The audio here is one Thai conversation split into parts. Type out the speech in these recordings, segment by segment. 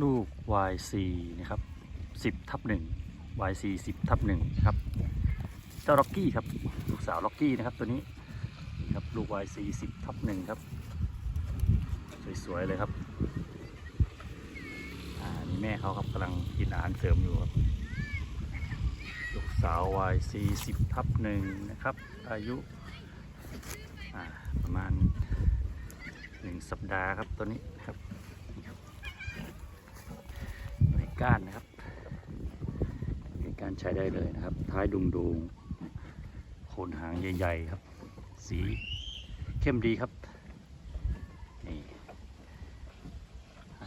ลูก YC นะครับ10ทับ1 YC 10ทับ1นะครับเจ้าล็อกกี้ครับลูกสาวล็อกกี้นะครับตัวนี้นครับลูก YC 10ทับ1ครับสวยๆเลยครับอ่านี่แม่เขาครับกำลังกินอาหารเสริมอยู่ครับ ลูกสาว YC 10ทับ1นะครับ อายุประมาณ 1 สัปดาห์ครับตัวนี้ครับหน่วย ก้านนะครับกานใช้ได้เลยนะครับ ท้ายดุงดุงๆโคนหางใหญ่ๆครับ สีเข้มดีครับนี่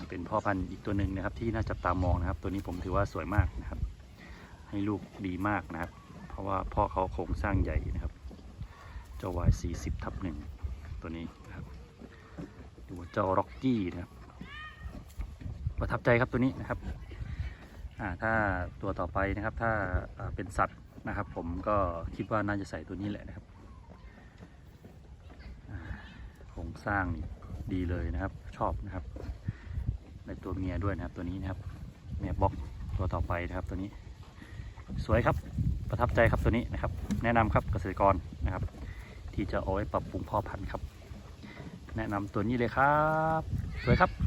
เป็นพ่อพันธุ์อีกตัวหนึ่งนะครับ ที่น่าจับตามองนะครับ ตัวนี้ผมถือว่าสวยมากนะครับ ให้ลูกดีมากนะครับ เพราะว่าพ่อเขาโครงสร้างใหญ่นะครับเจ้าวายสี่สิบทับหนึ่งตัวนี้นะครับดูเจ้าร็อกกี้นะครับ ประทับใจครับตัวนี้นะครับ ถ้าตัวต่อไปนะครับ ถ้าเป็นสัตว์นะครับ ผมก็คิดว่าน่าจะใส่ตัวนี้แหละนะครับโครงสร้างดีเลยนะครับ ชอบนะครับในตัวเมียด้วยนะครับตัวนี้นะครับเมียบล็อกตัวต่อไปนะครับตัวนี้ สวยครับประทับใจครับตัวนี้นะครับ แนะนำครับเกษตรกรนะครับ ที่จะเอาไว้ปรับปรุงพ่อพันธุ์ครับ แนะนำตัวนี้เลยครับ สวยครับ